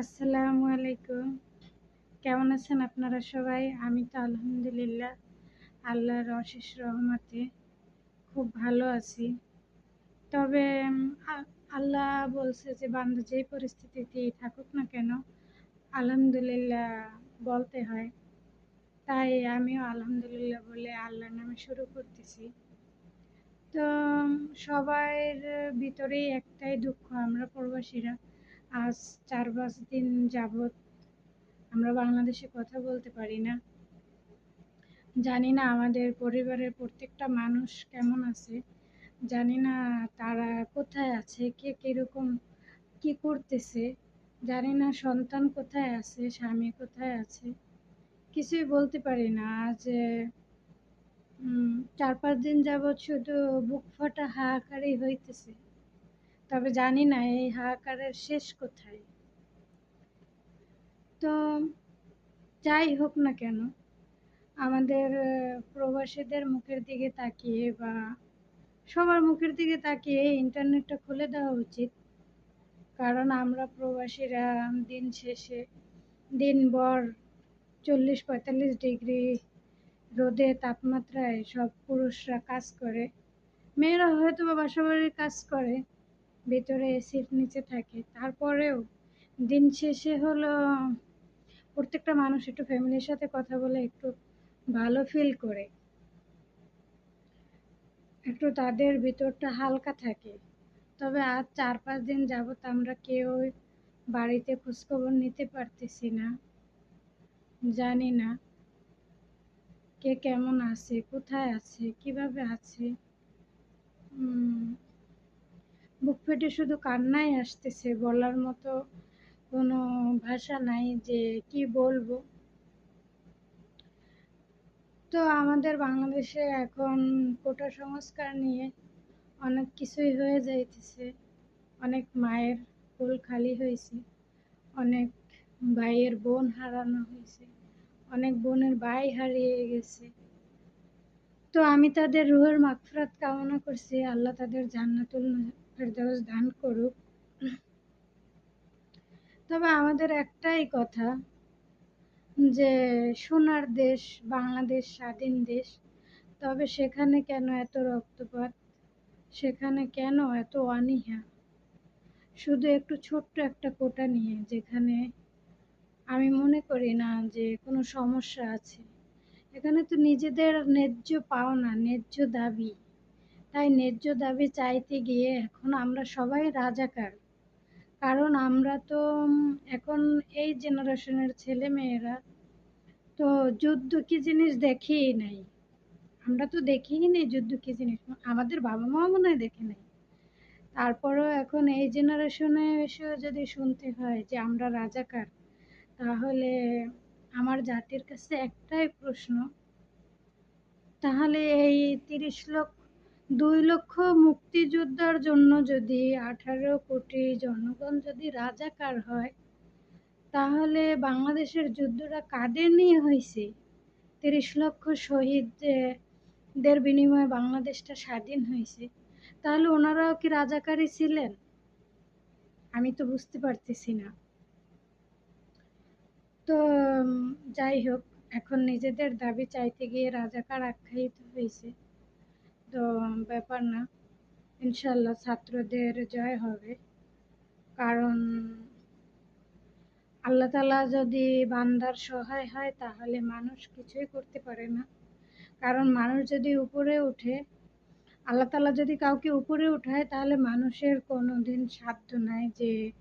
আসসালামু আলাইকুম। কেমন আছেন আপনারা সবাই? আমি তো আলহামদুলিল্লাহ, আল্লাহর অশেষ রহমতে খুব ভালো আছি। তবে আল্লাহ বলছে যে, বান্দা যেই পরিস্থিতিতেই থাকুক না কেন, আলহামদুলিল্লাহ বলতে হয়। তাই আমিও আলহামদুলিল্লাহ বলে আল্লাহর নামে শুরু করতেছি। তো সবার ভিতরেই একটাই দুঃখ, আমরা প্রবাসীরা। আজ চার পাঁচ দিন যাবত আমরা বাংলাদেশে কথা বলতে পারি না। জানি না আমাদের পরিবারের প্রত্যেকটা মানুষ কেমন আছে। জানি না তারা কোথায় আছে, কে কীরকম কি করতেছে। জানি না সন্তান কোথায় আছে, স্বামী কোথায় আছে। কিছুই বলতে পারি না। আজ চার পাঁচ দিন যাবৎ শুধু বুক ফাটা হাহাকারই হইতেছে। তবে জানি না এই হাহাকারের শেষ কোথায়। তো যাই হোক না কেন, আমাদের প্রবাসীদের মুখের দিকে তাকিয়ে বা সবার মুখের দিকে তাকিয়ে ইন্টারনেটটা খুলে দেওয়া উচিত। কারণ আমরা প্রবাসীরা দিন শেষে, দিনভর চল্লিশ পঁয়তাল্লিশ ডিগ্রি রোদে তাপমাত্রায় সব পুরুষরা কাজ করে, মেয়েরা হয়তো বা বাসাবাড়ির কাজ করে ভিতরে এসির নিচে থাকে। তারপরেও দিন শেষে হলো প্রত্যেকটা মানুষ একটু ফ্যামিলির সাথে কথা বলে, একটু ভালো ফিল করে। একটু তাদের ভিতরটা হালকা থাকে। তবে আজ চার পাঁচ দিন যাবত আমরা কেউ বাড়িতে খোঁজখবর নিতে পারতেছি না। জানি না কে কেমন আছে, কোথায় আছে, কীভাবে আছে। বুক ফেটে শুধু কান্নাই আসতেছে, বলার মতো কোনো ভাষা নাই যে কি বলব। তো আমাদের বাংলাদেশে এখন কোটা সংস্কার নিয়ে অনেক কিছুই হয়ে যাইতেছে। অনেক মায়ের কোল খালি হয়েছে, অনেক ভাইয়ের বোন হারানো হয়েছে, অনেক বোনের ভাই হারিয়ে গেছে। তো আমি তাদের রুহের মাগফিরাত কামনা করছি, আল্লাহ তাদের জান্নাতুল ফেরদাউস দান করুক। তবে আমাদের একটাই কথা, যে সোনার দেশ, বাংলাদেশ স্বাধীন দেশ, তবে সেখানে কেন এত রক্তপাত? সেখানে কেন এত অনীহা? শুধু একটু ছোট্ট একটা কোটা নিয়ে, যেখানে আমি মনে করি না যে কোনো সমস্যা আছে। এখানে তো নিজেদের ন্যায্য পাওনা, ন্যায্য দাবি। তাই ন্যায্য দাবি চাইতে গিয়ে এখন আমরা সবাই রাজাকার। কারণ আমরা তো এখন এই জেনারেশনের ছেলে মেয়েরা তো যুদ্ধ কি জিনিস দেখেই নাই। আমরা তো দেখিই নেই যুদ্ধ কি জিনিস। আমাদের বাবা মা মনে হয় দেখে নাই। তারপরেও এখন এই জেনারেশনে এসেও যদি শুনতে হয় যে আমরা রাজাকার, তাহলে আমার জাতির কাছে একটাই প্রশ্ন, তাহলে এই তিরিশ লক্ষ দুই লক্ষ মুক্তিযোদ্ধার জন্য যদি আঠারো কোটি জনগণ যদি রাজাকার হয় তাহলে বাংলাদেশের যুদ্ধটা কাদের নিয়ে হয়েছে তিরিশ লক্ষ শহীদ আহ, দের বিনিময়ে বাংলাদেশটা স্বাধীন হয়েছে তাহলে ওনারাও কি রাজাকারী ছিলেন? আমি তো বুঝতে পারতেছি না। তো যাই হোক এখন নিজেদের দাবি চাইতে গিয়ে রাজাকার আখ্যায়িত হয়েছে তো ব্যাপার না। ইনশাল্লাহ ছাত্রদের জয় হবে। কারণ আল্লাহ তালা যদি বান্দার সহায় হয়, তাহলে মানুষ কিছুই করতে পারে না। কারণ মানুষ যদি উপরে উঠে আল্লাহ তালা যদি কাউকে উপরে উঠায়, তাহলে মানুষের কোনো দিন সাধ্য নাই যে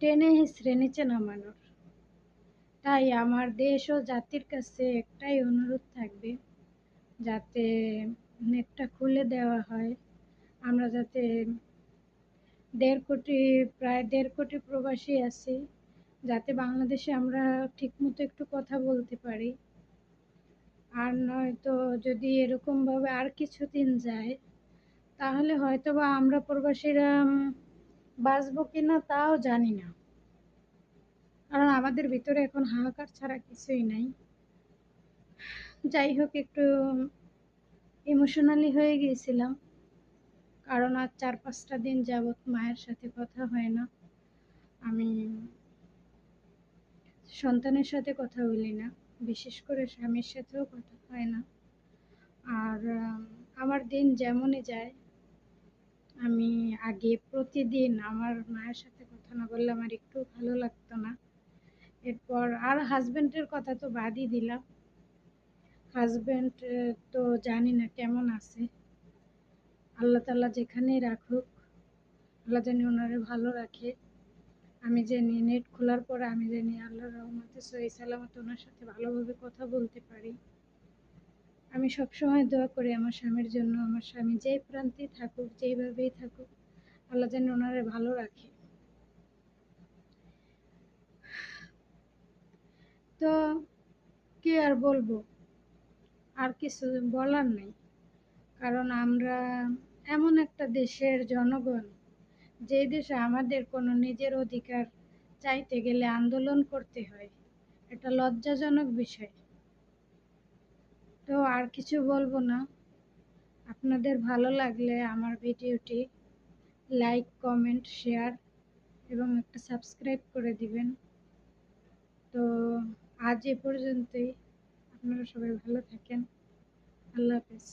টেনে হিসড়ে নিচে নামানোর। তাই আমার দেশ ও জাতির কাছে একটাই অনুরোধ থাকবে, যাতে নেটটা খুলে দেওয়া হয়। আমরা যাতে দেড় কোটি, প্রায় দেড় কোটি প্রবাসী আছি, যাতে বাংলাদেশে আমরা ঠিকমতো একটু কথা বলতে পারি। আর নয়তো যদি এরকমভাবে আর কিছুদিন যায়, তাহলে হয়তো বা আমরা প্রবাসীরা বাঁচবো কিনা তাও জানি না। কারণ আমাদের ভিতরে এখন হাহাকার ছাড়া কিছুই নাই। যাই হোক, একটু ইমোশনালি হয়ে গিয়েছিলাম। কারণ আর চার, পাঁচটা দিন যাবৎ মায়ের সাথে কথা হয় না। আমি সন্তানের সাথে কথা বলি না। বিশেষ করে স্বামীর সাথেও কথা হয় না। আর আমার দিন যেমনই যায়, আমি আগে প্রতিদিন আমার মায়ের সাথে কথা না বললে আমার একটু ভালো লাগতো না। এরপর আর হাজবেন্ডের কথা তো বাদই দিলাম। হাজবেন্ড তো জানি না কেমন আছে। আল্লাহ তাল্লাহ যেখানেই রাখুক, আল্লাহ জানি ওনারে ভালো রাখে। আমি জানি নেট খোলার পরে আমি জানি আল্লাহ রহমতে সহি সালামত ওনার সাথে ভালোভাবে কথা বলতে পারি। আমি সবসময় দোয়া করি আমার স্বামীর জন্য, আমার স্বামী যেই প্রান্তেই থাকুক, যেইভাবেই থাকুক, আল্লাহ যেন ওনারে ভালো রাখে। তো, কি আর বলব? আর কিছু বলার নেই। কারণ আমরা এমন একটা দেশের জনগণ যে দেশে আমাদের কোনো নিজের অধিকার চাইতে গেলে আন্দোলন করতে হয়, এটা লজ্জাজনক বিষয়। তো আর কিছু বলব না। আপনাদের ভালো লাগলে আমার ভিডিওটি লাইক, কমেন্ট, শেয়ার এবং একটা সাবস্ক্রাইব করে দিবেন। তো আজ এ পর্যন্তই। আপনারা সবাই ভালো থাকেন। আল্লাহ হাফেজ।